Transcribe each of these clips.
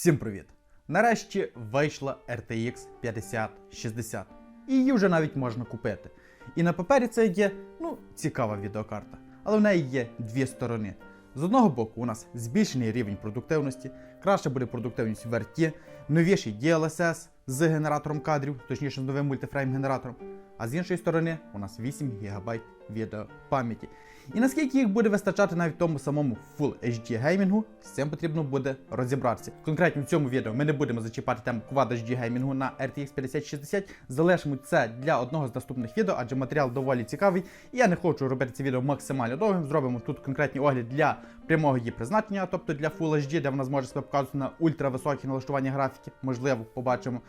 Всім привіт! Нарешті вийшла RTX 5060. І її вже навіть можна купити. І на папері це є ну, цікава відеокарта. Але в неї є дві сторони. З одного боку, у нас збільшений рівень продуктивності, краще буде продуктивність в RT, новіший DLSS з генератором кадрів, точніше з новим мультифрейм-генератором. А з іншої сторони, у нас 8 ГБ відеопам'яті. І наскільки їх буде вистачати навіть тому самому Full HD геймінгу, з цим потрібно буде розібратися. Конкретно в цьому відео ми не будемо зачіпати тему Quad HD геймінгу на RTX 5060. Залишимо це для одного з наступних відео, адже матеріал доволі цікавий. І я не хочу робити це відео максимально довгим. Зробимо тут конкретні огляд для прямого її призначення, тобто для Full HD, де вона зможе себе показувати на ультрависокі налаштування графіки. Можливо, побачимо.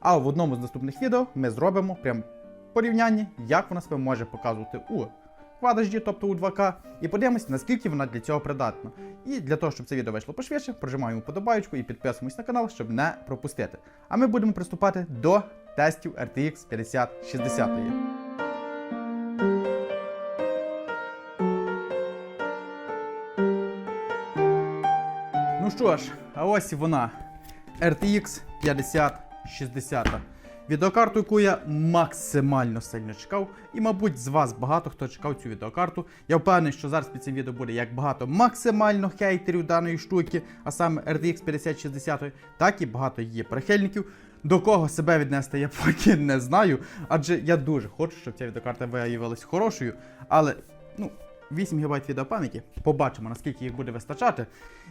А в одному з наступних відео ми зробимо прям порівняння, як вона себе може показувати у HD, тобто у 2К, і подивимось, наскільки вона для цього придатна. І для того, щоб це відео вийшло пошвидше, прожимаємо подобаєчку і підписуємось на канал, щоб не пропустити. А ми будемо приступати до тестів RTX 5060. Ну що ж, а ось і вона. RTX 5060. Відеокарту, яку я максимально сильно чекав, і, мабуть, з вас багато хто чекав цю відеокарту. Я впевнений, що зараз під цим відео буде як багато максимально хейтерів даної штуки, а саме RTX 5060, так і багато її прихильників. До кого себе віднести, я поки не знаю, адже я дуже хочу, щоб ця відеокарта виявилась хорошою, але ну. 8 ГБ відеопам'яті. Побачимо, наскільки їх буде вистачати,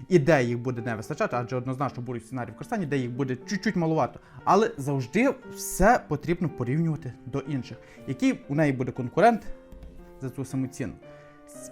і де їх буде не вистачати, адже однозначно будуть сценарії використання, де їх буде чуть-чуть малувато. Але завжди все потрібно порівнювати до інших. Який у неї буде конкурент за цю саму ціну.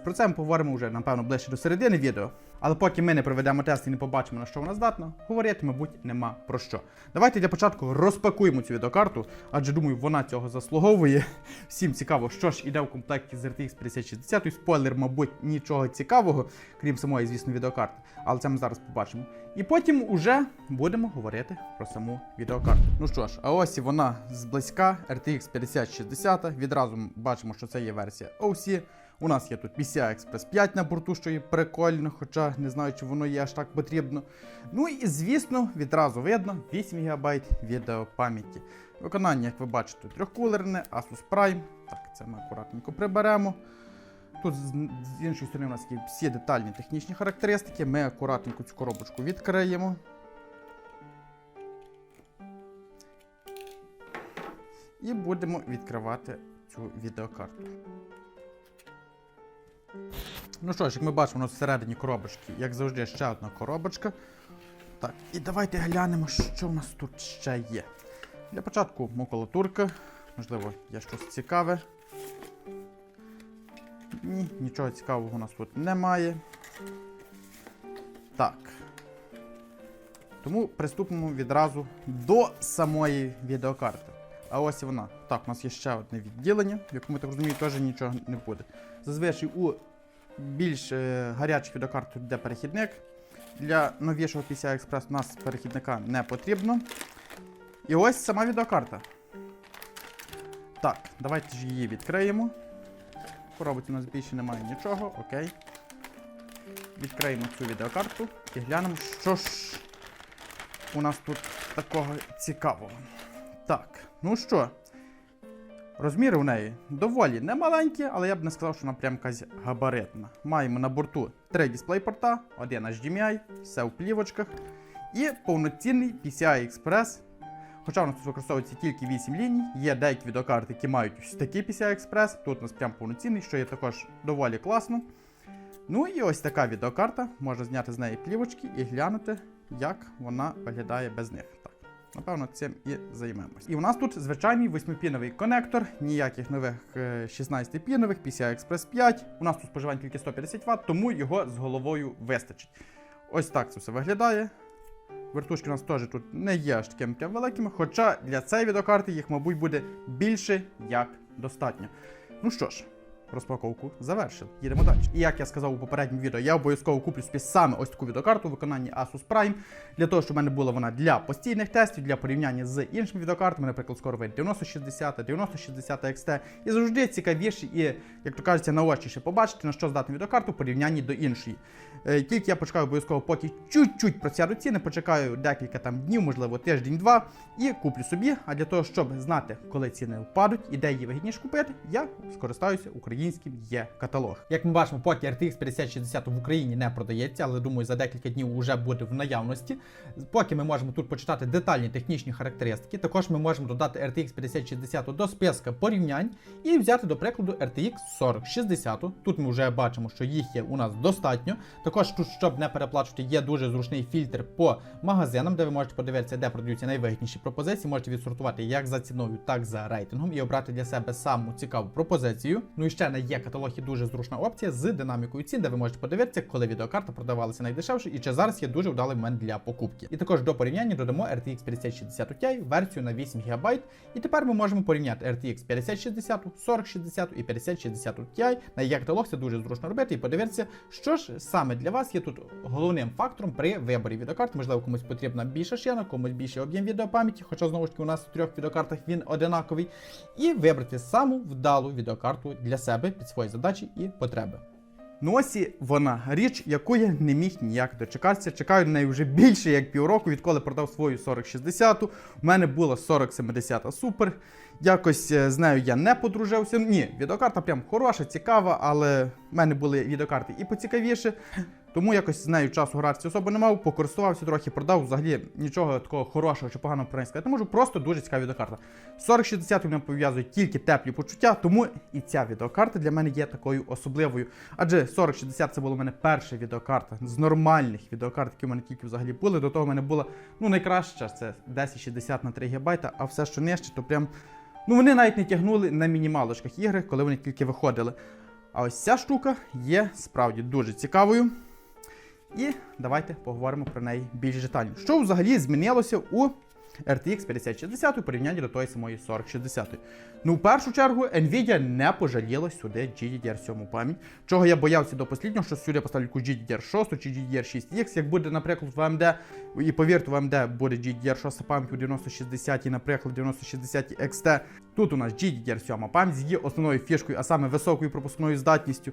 Про це ми поговоримо вже, напевно, ближче до середини відео. Але поки ми не проведемо тест і не побачимо, на що вона здатна, говорити, мабуть, нема про що. Давайте для початку розпакуємо цю відеокарту, адже думаю, вона цього заслуговує. Всім цікаво, що ж іде в комплекті з RTX 5060. Спойлер, мабуть, нічого цікавого, крім самої, звісно, відеокарти. Але це ми зараз побачимо. І потім уже будемо говорити про саму відеокарту. Ну що ж, а ось і вона зблизька RTX 5060. Відразу бачимо, що це є версія OC. У нас є тут PCI Express 5 на борту, що є прикольно, хоча не знаю, чи воно є аж так потрібно. Ну і звісно, відразу видно 8 ГБ відеопам'яті. Виконання, як ви бачите, трьохкулерне, Asus Prime. Так, це ми акуратненько приберемо. Тут з, іншої сторони у нас є всі детальні технічні характеристики. Ми акуратненько цю коробочку відкриємо. І будемо відкривати цю відеокарту. Ну що ж, як ми бачимо, у нас всередині коробочки, як завжди, ще одна коробочка. Так, і давайте глянемо, що в нас тут ще є. Для початку макулатурка. Можливо, є щось цікаве. Ні, нічого цікавого у нас тут немає. Так. Тому приступимо відразу до самої відеокарти. А ось і вона. Так, у нас є ще одне відділення, в якому, так розумію, теж нічого не буде. Зазвичай у більш е, гарячих відеокарт йде перехідник. Для новішого PCI Express у нас перехідника не потрібно. І ось сама відеокарта. Так, давайте ж її відкриємо. В коробці у нас більше немає нічого, окей. Відкриємо цю відеокарту і глянемо, що ж у нас тут такого цікавого. Так, ну що, розміри у неї доволі немаленькі, але я б не сказав, що вона прям якась габаритна. Маємо на борту три дисплей-порта, один HDMI, все в плівочках. І повноцінний PCI Express. Хоча у нас тут використовується тільки 8 ліній, є деякі відеокарти, які мають ось такий PCI Express. Тут у нас прям повноцінний, що є також доволі класно. Ну і ось така відеокарта. Можна зняти з неї плівочки і глянути, як вона виглядає без них. Напевно, цим і займемось. І у нас тут звичайний 8-піновий конектор, ніяких нових 16-пінових, PCI Express 5. У нас тут споживання тільки 150 Вт, тому його з головою вистачить. Ось так це все виглядає. Вертушки у нас теж тут не є аж такими прям великими, хоча для цієї відеокарти їх, мабуть, буде більше як достатньо. Ну що ж, розпаковку завершили. Їдемо далі. І як я сказав у попередньому відео, я обов'язково куплю собі саме ось таку відеокарту у виконанні Asus Prime, для того, щоб в мене була вона для постійних тестів, для порівняння з іншими відеокартами, наприклад, скоро вийде 9060, 9060 XT. І завжди цікавіше і, як то кажеться, наочніше побачити, на що здатна відеокарту в порівнянні до іншої. Е, Тільки я почекаю обов'язково, поки чуть-чуть просяду ціни, почекаю декілька там днів, можливо, тиждень-два, і куплю собі. А для того, щоб знати, коли ціни впадуть і де її вигідніше купити, я скористаюся українським є каталог. Як ми бачимо, поки RTX 5060 в Україні не продається, але думаю, за декілька днів вже буде в наявності. Поки ми можемо тут почитати детальні технічні характеристики, також ми можемо додати RTX 5060 до списка порівнянь і взяти до прикладу RTX 4060. Тут ми вже бачимо, що їх є у нас достатньо. Також тут, щоб не переплачувати, є дуже зручний фільтр по магазинам, де ви можете подивитися, де продаються найвигідніші пропозиції. Можете відсортувати як за ціною, так за рейтингом і обрати для себе саму цікаву пропозицію. Ну і ще на є каталогі дуже зручна опція з динамікою цін, де ви можете подивитися, коли відеокарта продавалася найдешевше і чи зараз є дуже вдалий момент для покупки. І також до порівняння додамо RTX 5060 Ti версію на 8 ГБ. І тепер ми можемо порівняти RTX 5060, 4060 і 5060 Ti. На є каталог це дуже зручно робити і подивитися, що ж саме для вас є тут головним фактором при виборі відеокарт. Можливо, комусь потрібна більша шина, комусь більший об'єм відеопам'яті, хоча знову ж таки у нас в трьох відеокартах він одинаковий. І вибрати саму вдалу відеокарту для себе під свої задачі і потреби. Ну ось вона річ, яку я не міг ніяк дочекатися. Чекаю на неї вже більше як півроку, відколи продав свою 4060. У мене була 4070 супер. Якось е, з нею я не подружився. Ні, відеокарта прям хороша, цікава, але в мене були відеокарти і поцікавіше. Тому якось з нею часу гратися особо не мав, покористувався трохи, продав взагалі нічого такого хорошого чи поганого про неї сказати. Можу, просто дуже цікава відеокарта. 4060 мене пов'язують тільки теплі почуття, тому і ця відеокарта для мене є такою особливою. Адже 4060 це була у мене перша відеокарта з нормальних відеокарт, які в мене тільки взагалі були. До того в мене була ну найкраща це 1060 на 3 ГБ, а все, що нижче, то прям. Ну вони навіть не тягнули на мінімалочках ігри, коли вони тільки виходили. А ось ця штука є справді дуже цікавою. І давайте поговоримо про неї більш детально. Що взагалі змінилося у RTX 5060 у порівнянні до тої самої 4060. Ну, в першу чергу, Nvidia не пожаліла сюди GDDR7 пам'ять, чого я боявся до посліднього, що сюди поставлю якусь GDDR6 чи GDDR6X, як буде, наприклад, в AMD, і повірте, в AMD буде GDDR6 пам'ять у 9060, наприклад, 9060 XT. Тут у нас GDDR7 пам'ять з її основною фішкою, а саме високою пропускною здатністю.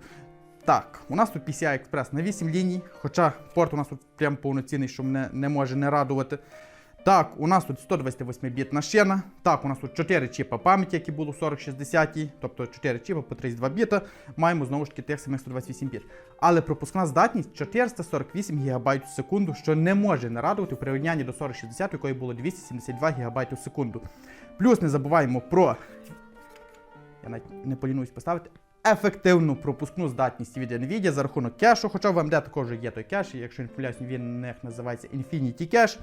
Так, у нас тут PCI Express на 8 ліній, хоча порт у нас тут прям повноцінний, що мене не може не радувати. Так, у нас тут 128-бітна шина. Так, у нас тут 4 чіпа пам'яті, які були у 4060, тобто 4 чіпа по 32 біта. Маємо знову ж таки тих самих 128 біт. Але пропускна здатність 448 ГБ в секунду, що не може не радувати у порівнянні до 4060, якої було 272 ГБ в секунду. Плюс не забуваємо про. Я навіть не полінуюсь поставити. Ефективну пропускну здатність від Nvidia за рахунок кешу, хоча в AMD також є той кеш, якщо не помиляюсь, він них називається Infinity Cache.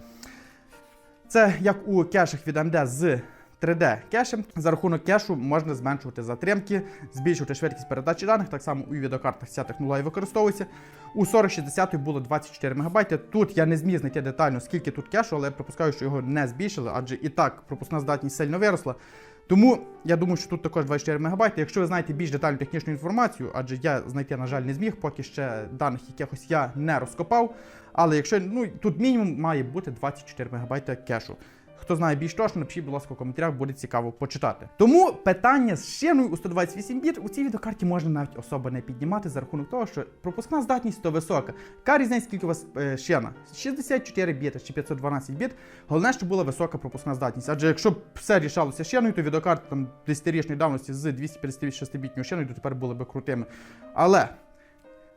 Це як у кешах від AMD з 3D кешем. За рахунок кешу можна зменшувати затримки, збільшувати швидкість передачі даних. Так само у відеокартах ця технологія використовується. У 4060 було 24 МБ. Тут я не зміг знайти детально, скільки тут кешу, але я припускаю, що його не збільшили, адже і так пропускна здатність сильно виросла. Тому я думаю, що тут також 24 МБ. Якщо ви знаєте більш детальну технічну інформацію, адже я знайти, на жаль, не зміг, поки ще даних якихось я не розкопав. Але якщо ну тут мінімум має бути 24 МБ кешу. Хто знає більш точно, напишіть, будь ласка, в коментарях, буде цікаво почитати. Тому питання з шиною у 128 біт у цій відеокарті можна навіть особо не піднімати за рахунок того, що пропускна здатність то висока. Яка різниця, скільки у вас е, шина? 64 біта чи 512 біт. Головне, щоб була висока пропускна здатність. Адже якщо б все рішалося шиною, то відеокарти там 10-річної давності з 256 бітною шиною, то тепер були б крутими. Але.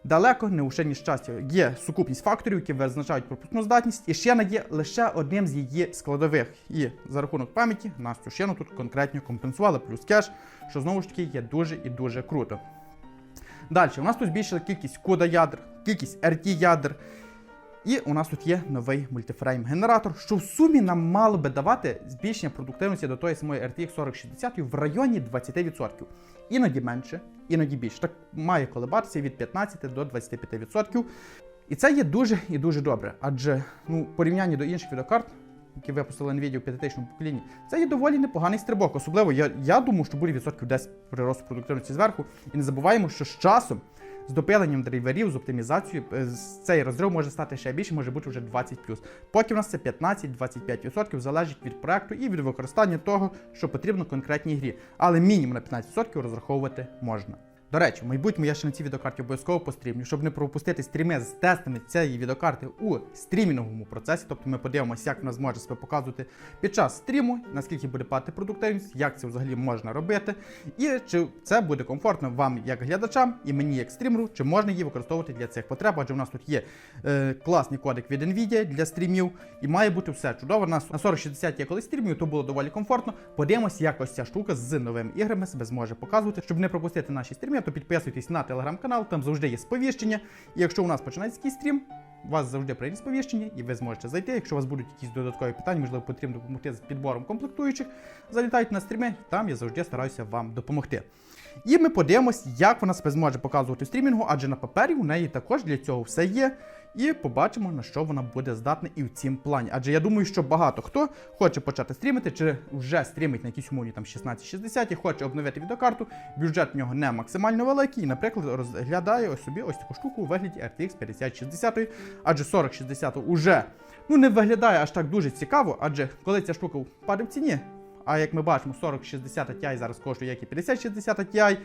Далеко не лише нещастя. щастя. Є сукупність факторів, які визначають пропускну здатність, і шина є лише одним з її складових. І за рахунок пам'яті нас цю шину тут конкретно компенсували, плюс кеш, що знову ж таки є дуже і дуже круто. Далі, у нас тут збільшила кількість кода ядер, кількість RT ядер. І у нас тут є новий мультифрейм генератор, що в сумі нам мало би давати збільшення продуктивності до тої самої RTX 4060 в районі 20%. Іноді менше, іноді більше. Так має колебатися від 15 до 25%. І це є дуже і дуже добре, адже ну, в порівнянні до інших відеокарт які випустили NVIDIA у п'ятитичному поколінні, це є доволі непоганий стрибок. Особливо я, я думаю, що буде відсотків 10 приросту продуктивності зверху. І не забуваємо, що з часом. З допиленням драйверів, з оптимізацією, е, цей розрив може стати ще більше, може бути вже 20 Поки в нас це 15-25% залежить від проекту і від використання того, що потрібно конкретній грі. Але мінімум на 15% розраховувати можна. До речі, в майбутньому я ще на цій відеокарті обов'язково пострімлю, щоб не пропустити стріми з тестами цієї відеокарти у стрімінговому процесі. Тобто ми подивимося, як вона зможе себе показувати під час стріму, наскільки буде падати продуктивність, як це взагалі можна робити, і чи це буде комфортно вам як глядачам і мені як стрімеру, чи можна її використовувати для цих потреб, адже у нас тут є е, класний кодек від Nvidia для стрімів, і має бути все чудово. На, на 4060 я коли стрімів, то було доволі комфортно. Подивимося, як ось ця штука з новими іграми себе зможе показувати. Щоб не пропустити наші стріми, то підписуйтесь на телеграм-канал, там завжди є сповіщення. І якщо у нас починається якийсь стрім, у вас завжди прийде сповіщення, і ви зможете зайти. Якщо у вас будуть якісь додаткові питання, можливо, потрібно допомогти з підбором комплектуючих, залітайте на стріми, там я завжди стараюся вам допомогти. І ми подивимось, як вона себе зможе показувати в стрімінгу, адже на папері у неї також для цього все є. І побачимо, на що вона буде здатна і в цім плані. Адже я думаю, що багато хто хоче почати стрімити, чи вже стрімить на якійсь умовні там 1660 і хоче обновити відеокарту. Бюджет в нього не максимально великий, і, наприклад, розглядає ось собі ось таку штуку у вигляді RTX 5060, адже 4060 уже ну, не виглядає аж так дуже цікаво, адже коли ця штука впаде в ціні. А як ми бачимо, 4060 Ti зараз коштує як і 5060 Ti,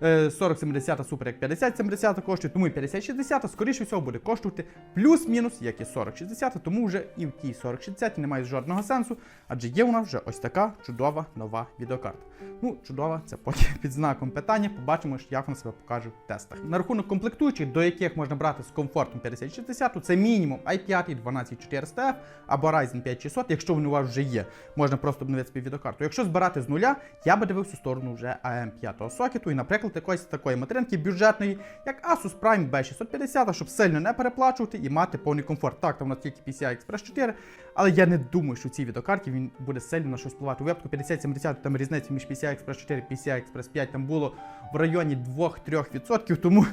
4070 Super як 5070 коштує, тому і 5060 скоріше всього буде коштувати плюс-мінус, як і 4060, тому вже і в тій 4060 немає жодного сенсу, адже є у нас вже ось така чудова нова відеокарта. Ну, чудова, це потім під знаком питання. Побачимо, як вона себе покаже в тестах. На рахунок комплектуючих, до яких можна брати з комфортом 5060, це мінімум i5 і 12400F або Ryzen 5600, якщо вони у вас вже є, можна просто обновити собі відеокарту. Якщо збирати з нуля, я би дивився в сторону вже AM5 сокету і, наприклад, якоїсь такої материнки бюджетної, як Asus Prime B650, щоб сильно не переплачувати і мати повний комфорт. Так, там у нас тільки PCI Express 4, але я не думаю, що в цій відеокарті він буде сильно на щось впливати. У випадку 50-70, там різниця між PCI Express 4 і PCI Express 5 там було в районі 2-3%, тому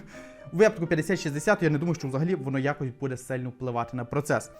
випадку 5060 я не думаю, що взагалі воно якось буде сильно впливати на процес.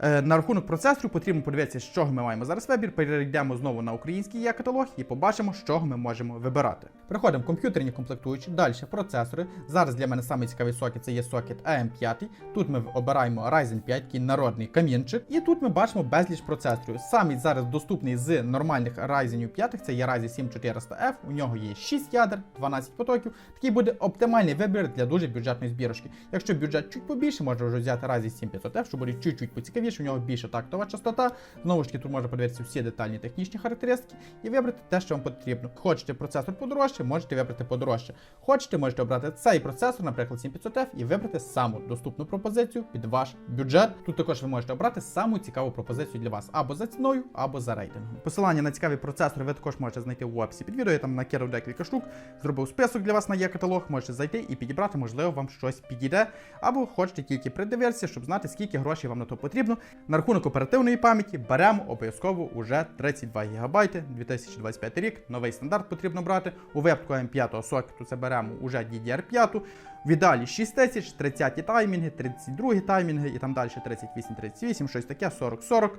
Е, на рахунок процесору потрібно подивитися, з чого ми маємо зараз вибір. Перейдемо знову на український є каталог і побачимо, з чого ми можемо вибирати. Переходимо комп'ютерні комплектуючі. Далі процесори. Зараз для мене самий цікавий сокет це є сокет AM5. Тут ми обираємо Ryzen 5, такий народний камінчик. І тут ми бачимо безліч процесорів. Самий зараз доступний з нормальних Ryzen 5 це є Ryzen 7400F. У нього є 6 ядер, 12 потоків. Такий буде оптимальний вибір для дуже бюджетної збірочки. Якщо бюджет чуть побільше, можна вже взяти Ryzen 7500F, що буде чуть-чуть поцікавіше. У нього більша тактова частота. Знову ж таки, тут можна подивитися всі детальні технічні характеристики і вибрати те, що вам потрібно. Хочете процесор подорожче, можете вибрати подорожче. Хочете, можете обрати цей процесор, наприклад, 7500F, і вибрати саму доступну пропозицію під ваш бюджет. Тут також ви можете обрати саму цікаву пропозицію для вас або за ціною, або за рейтингом. Посилання на цікаві процесори ви також можете знайти в описі під відео. Я там накидав декілька штук, зробив список для вас на є каталог. Можете зайти і підібрати, можливо, вам щось підійде, або хочете тільки придивитися, щоб знати, скільки грошей вам на то потрібно. На рахунок оперативної пам'яті беремо обов'язково уже 32 ГБ, 2025 рік. Новий стандарт потрібно брати. У випадку М5 сокету це беремо уже DDR5. В ідеалі 6000, 30 таймінги, 32 таймінги і там далі 38-38, щось таке, 40-40.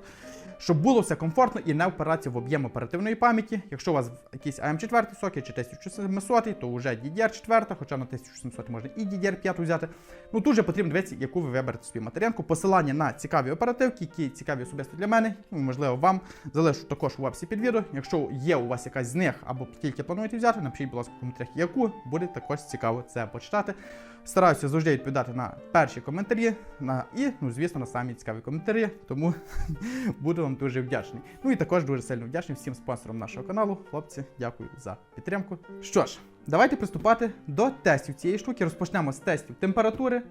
Щоб було все комфортно і не впиратися в об'єм оперативної пам'яті. Якщо у вас якийсь AM4 сокет чи 1700, то вже DDR4, хоча на 1700 можна і DDR5 взяти. Ну тут же потрібно дивитися, яку ви виберете собі материнку. Посилання на цікаві оперативки, які цікаві особисто для мене, ну, можливо, вам залишу також в описі під відео. Якщо є у вас якась з них або тільки плануєте взяти, напишіть, будь ласка, в коментарях, яку буде також цікаво це почитати. Стараюся завжди відповідати на перші коментарі на і, ну, звісно, на самі цікаві коментарі, тому буду вам дуже вдячний. Ну і також дуже сильно вдячний всім спонсорам нашого каналу. Хлопці, дякую за підтримку. Що ж, давайте приступати до тестів цієї штуки. Розпочнемо з тестів температури.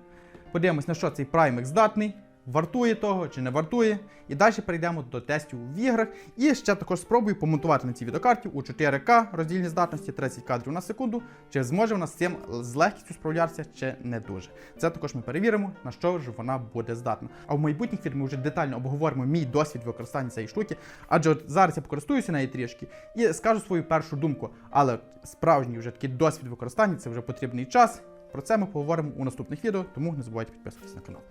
Подивимось, на що цей праймик здатний. Вартує того чи не вартує. І далі перейдемо до тестів в іграх. І ще також спробую помонтувати на цій відеокарті у 4К роздільній здатності 30 кадрів на секунду. Чи зможе вона з цим з легкістю справлятися, чи не дуже. Це також ми перевіримо, на що ж вона буде здатна. А в майбутніх ми вже детально обговоримо мій досвід використання цієї штуки. Адже от зараз я покористуюся нею трішки і скажу свою першу думку. Але справжній вже такий досвід використання це вже потрібний час. Про це ми поговоримо у наступних відео, тому не забувайте підписуватися на канал.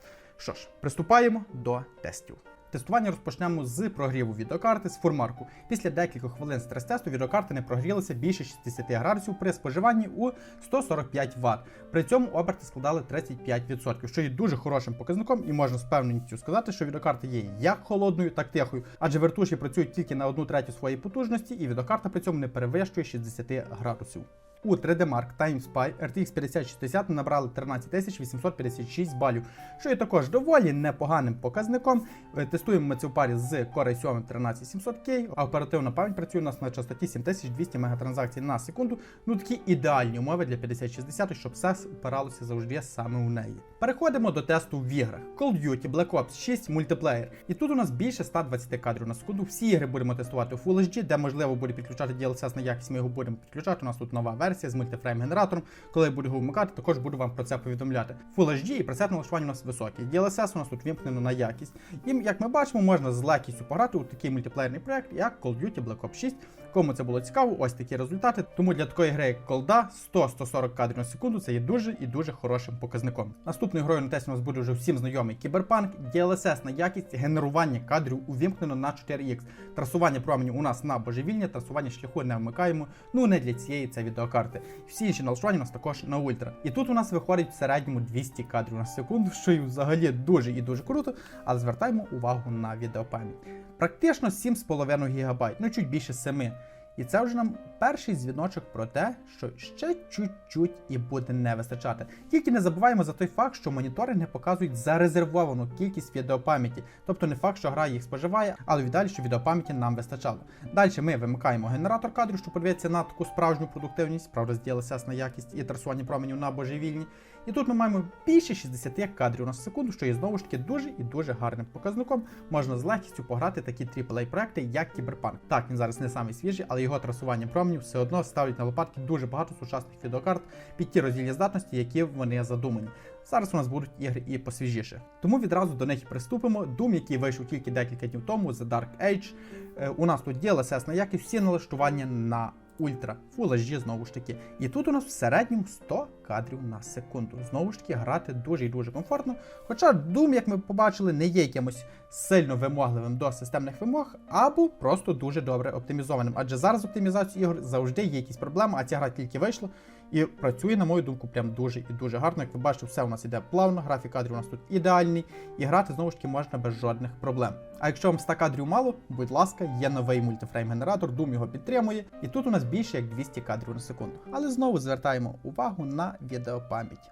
Що ж, приступаємо до тестів. Тестування розпочнемо з прогріву відеокарти з фурмарку. Після декількох хвилин стрес-тесту відеокарти не прогрілися більше 60 градусів при споживанні у 145 Вт. При цьому оберти складали 35%, що є дуже хорошим показником, і можна з певністю сказати, що відеокарта є як холодною, так тихою, адже вертуші працюють тільки на одну третю своєї потужності, і відеокарта при цьому не перевищує 60 градусів. У 3D Mark Time Spy RTX 5060 набрали 13856 балів, що є також доволі непоганим показником. Е, Тестуємо ми це в парі з Core i7 13700K, а оперативна пам'ять працює у нас на частоті 7200 мегатранзакцій на секунду. Ну такі ідеальні умови для 5060, щоб все опиралося завжди саме у неї. Переходимо до тесту в іграх. Call of Duty Black Ops 6 мультиплеєр. І тут у нас більше 120 кадрів на секунду. Всі ігри будемо тестувати у Full HD, де можливо буде підключати DLSS на якість, ми його будемо підключати. У нас тут нова версія з мультифрейм-генератором. Коли я буду його вмикати, також буду вам про це повідомляти. Full HD і пресет налаштування у нас високі. DLSS у нас тут вімкнено на якість. І як ми бачимо, можна з легкістю пограти у такий мультиплеєрний проект, як Call Duty Black Ops 6. Кому це було цікаво, ось такі результати. Тому для такої гри, як Колда, 100-140 кадрів на секунду це є дуже і дуже хорошим показником. Наступною грою на тесті у нас буде вже всім знайомий кіберпанк, DLSS на якість, генерування кадрів увімкнено на 4X. Трасування променю у нас на божевільні, трасування шляху не вмикаємо. Ну не для цієї це відеокарти. Всі інші налаштування у нас також на ультра. І тут у нас виходить в середньому 200 кадрів на секунду, що і взагалі дуже і дуже круто, але звертаємо увагу на відеопам'ять. Практично 7,5 ГБ, ну чуть більше 7. І це вже нам перший дзвіночок про те, що ще чуть-чуть і буде не вистачати. Тільки не забуваємо за той факт, що монітори не показують зарезервовану кількість відеопам'яті, тобто не факт, що гра їх споживає, але віддалі, що відеопам'яті нам вистачало. Далі ми вимикаємо генератор кадрів, що подивиться на таку справжню продуктивність, правда, з на якість і трасування променів на божевільні. І тут ми маємо більше 60 кадрів на секунду, що є знову ж таки дуже і дуже гарним показником. Можна з легкістю пограти такі AAA проекти, як Кіберпанк. Так, він зараз не самий свіжий, але його трасування променів все одно ставлять на лопатки дуже багато сучасних відеокарт під ті роздільні здатності, які вони задумані. Зараз у нас будуть ігри і посвіжіше. Тому відразу до них і приступимо. Doom, який вийшов тільки декілька днів тому, The Dark Age. Е, у нас тут DLSS на якість, всі налаштування на Ультра, Full HD знову ж таки. І тут у нас в середньому 100 кадрів на секунду. Знову ж таки, грати дуже і дуже комфортно. Хоча Doom, як ми побачили, не є якимось сильно вимогливим до системних вимог, або просто дуже добре оптимізованим. Адже зараз з оптимізацією ігор завжди є якісь проблеми, а ця гра тільки вийшла. І працює, на мою думку, прям дуже і дуже гарно. Як ви бачите, все у нас іде плавно, графік кадрів у нас тут ідеальний, і грати знову ж таки можна без жодних проблем. А якщо вам 100 кадрів мало, будь ласка, є новий мультифрейм-генератор, Doom його підтримує, і тут у нас більше як 200 кадрів на секунду. Але знову звертаємо увагу на відеопам'ять.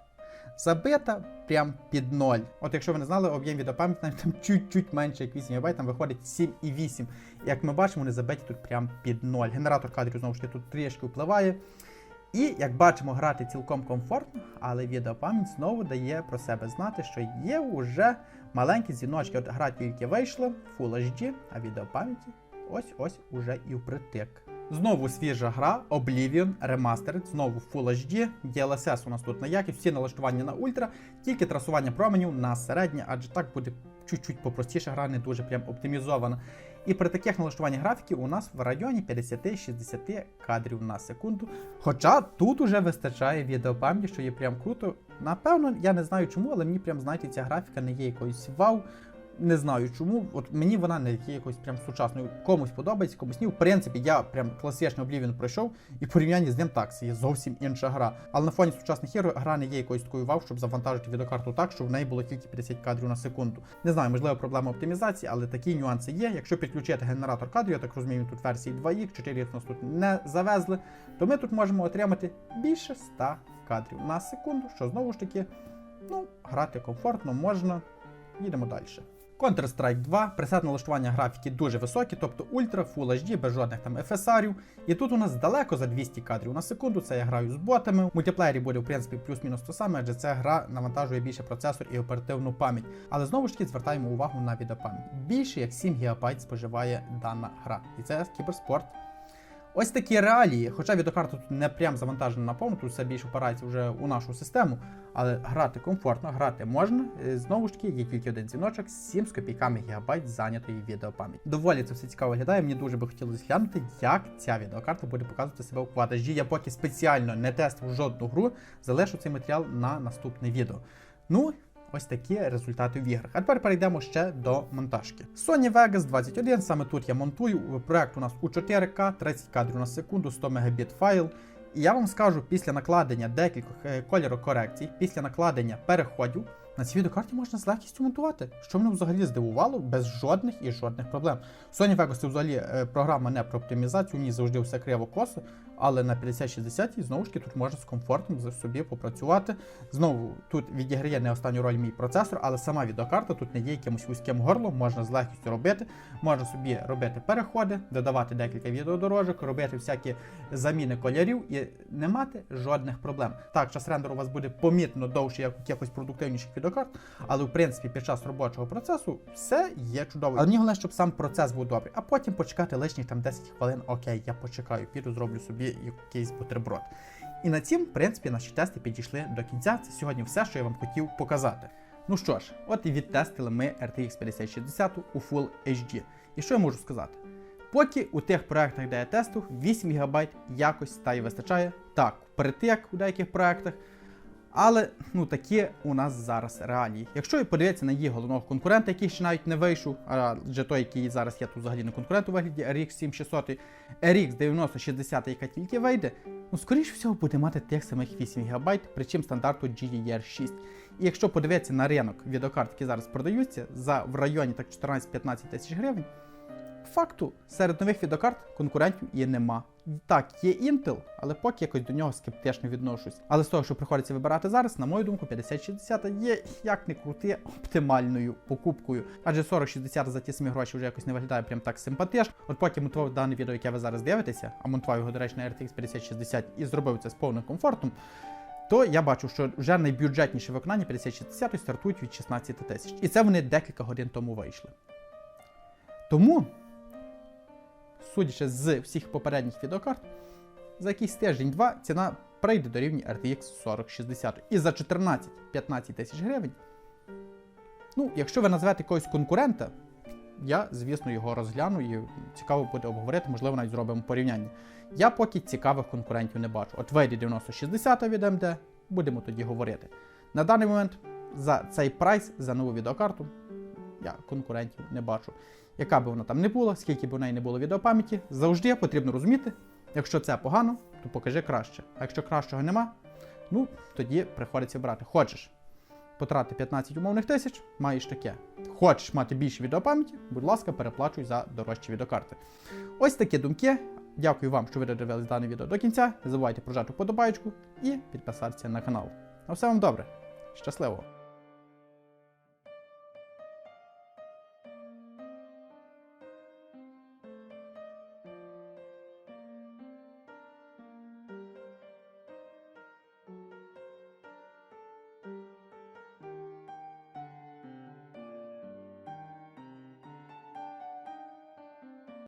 Забита прям під ноль. От якщо ви не знали, об'єм відеопам'яті там чуть-чуть менше, як 8 ГБ, там виходить 7,8. Як ми бачимо, вони забиті тут прям під ноль. Генератор кадрів знову ж таки тут трішки впливає. І як бачимо, грати цілком комфортно, але відеопам'ять знову дає про себе знати, що є вже маленькі дзвіночки. От гра тільки вийшла, Full HD, а відеопам'яті ось-ось уже і впритик. Знову свіжа гра, Oblivion Remastered, знову Full HD, DLSS у нас тут на якість, всі налаштування на ультра, тільки трасування променів на середнє, адже так буде чуть-чуть попростіше гра, не дуже прям оптимізована. І при таких налаштуваннях графіки у нас в районі 50-60 кадрів на секунду. Хоча тут уже вистачає відеопам'яті, що є прям круто. Напевно, я не знаю чому, але мені прям, знаєте, ця графіка не є якоюсь вау. Не знаю чому. От мені вона не є якоюсь прям сучасною. Комусь подобається, комусь ні. В принципі, я прям класичний Oblivion пройшов, і в порівнянні з ним так, це є зовсім інша гра. Але на фоні сучасних ігор гра не є якоюсь такою вау, щоб завантажити відеокарту так, щоб в неї було тільки 50 кадрів на секунду. Не знаю, можливо, проблема оптимізації, але такі нюанси є. Якщо підключити генератор кадрів, я так розумію, тут версії 2X, 4X нас тут не завезли, то ми тут можемо отримати більше 100 кадрів на секунду, що знову ж таки, ну, грати комфортно можна. Їдемо далі. Counter-Strike 2, пресет налаштування графіки дуже високі, тобто ультра, Full HD, без жодних там FSR. І тут у нас далеко за 200 кадрів на секунду. Це я граю з ботами. В мультиплеєрі буде, в принципі, плюс-мінус то саме, адже ця гра навантажує більше процесор і оперативну пам'ять. Але знову ж таки звертаємо увагу на відеопам'ять. Більше як 7 ГБ споживає дана гра. І це кіберспорт. Ось такі реалії, хоча відеокарта тут не прям завантажена на повну, тут все більше опирається вже у нашу систему, але грати комфортно, грати можна. Е, Знову ж таки, є тільки один дзвіночок, 7 з копійками гігабайт зайнятої відеопам'яті. Доволі це все цікаво виглядає. Мені дуже би хотілося глянути, як ця відеокарта буде показувати себе у квадражі. Я поки спеціально не тестив жодну гру, залишу цей матеріал на наступне відео. Ну, ось такі результати в іграх. А тепер перейдемо ще до монтажки. Sony Vegas 21, саме тут я монтую. Проект у нас у 4К, 30 кадрів на секунду, 100 Мбіт файл. І я вам скажу, після накладення декількох е, кольорокорекцій, після накладення переходів, на цій відеокарті можна з легкістю монтувати, що мене взагалі здивувало без жодних і жодних проблем. Sony Vegas це взагалі е, програма не про оптимізацію, у ній завжди все криво косо, але на 5060 знову ж таки тут можна з комфортом собі попрацювати. Знову тут відіграє не останню роль мій процесор, але сама відеокарта тут не є якимось вузьким горлом, можна з легкістю робити. Можна собі робити переходи, додавати декілька відеодорожок, робити всякі заміни кольорів і не мати жодних проблем. Так, час рендеру у вас буде помітно довше, як у якихось продуктивніших відеокарт, але в принципі під час робочого процесу все є чудово. Але мені головне, щоб сам процес був добрий, а потім почекати лишніх там 10 хвилин. Окей, я почекаю, піду зроблю собі якийсь бутерброд. І на цім, в принципі, наші тести підійшли до кінця. Це сьогодні все, що я вам хотів показати. Ну що ж, от і відтестили ми RTX 5060 у Full HD. І що я можу сказати? Поки у тих проектах, де я тестив, 8 ГБ якось та й вистачає. Так, впритик у деяких проектах. Але ну такі у нас зараз реалії. Якщо і подивитися на її головного конкурента, який ще навіть не вийшов, адже той, який зараз є тут взагалі не конкурент у вигляді RX 7600, RX 9060, яка тільки вийде, ну скоріш всього буде мати тих самих 8 ГБ, причому стандарту GDDR6. І якщо подивитися на ринок відеокарт, які зараз продаються за в районі так 14-15 тисяч гривень, факту серед нових відеокарт конкурентів і нема. Так, є Intel, але поки якось до нього скептично відношусь. Але з того, що приходиться вибирати зараз, на мою думку, 5060 є як не крути оптимальною покупкою. Адже 4060 за ті самі гроші вже якось не виглядає прям так симпатично. От поки монтував дане відео, яке ви зараз дивитеся, а монтував його, до речі, на RTX 5060 і зробив це з повним комфортом. То я бачу, що вже найбюджетніші виконання 5060 стартують від 16 тисяч. І це вони декілька годин тому вийшли. Тому судячи з всіх попередніх відеокарт, за якийсь тиждень-два ціна прийде до рівня RTX 4060. І за 14-15 тисяч гривень. Ну, якщо ви назвете якогось конкурента, я, звісно, його розгляну і цікаво буде обговорити, можливо, навіть зробимо порівняння. Я поки цікавих конкурентів не бачу. От вийде 9060 від AMD, будемо тоді говорити. На даний момент за цей прайс, за нову відеокарту, я конкурентів не бачу. Яка би вона там не була, скільки б у неї не було відеопам'яті, завжди потрібно розуміти, якщо це погано, то покажи краще. А якщо кращого нема, ну тоді приходиться брати. Хочеш потрати 15 умовних тисяч, маєш таке. Хочеш мати більше відеопам'яті, будь ласка, переплачуй за дорожчі відеокарти. Ось такі думки. Дякую вам, що ви додивились дане відео до кінця. Не забувайте прожати вподобайку і підписатися на канал. На все вам добре. Щасливо!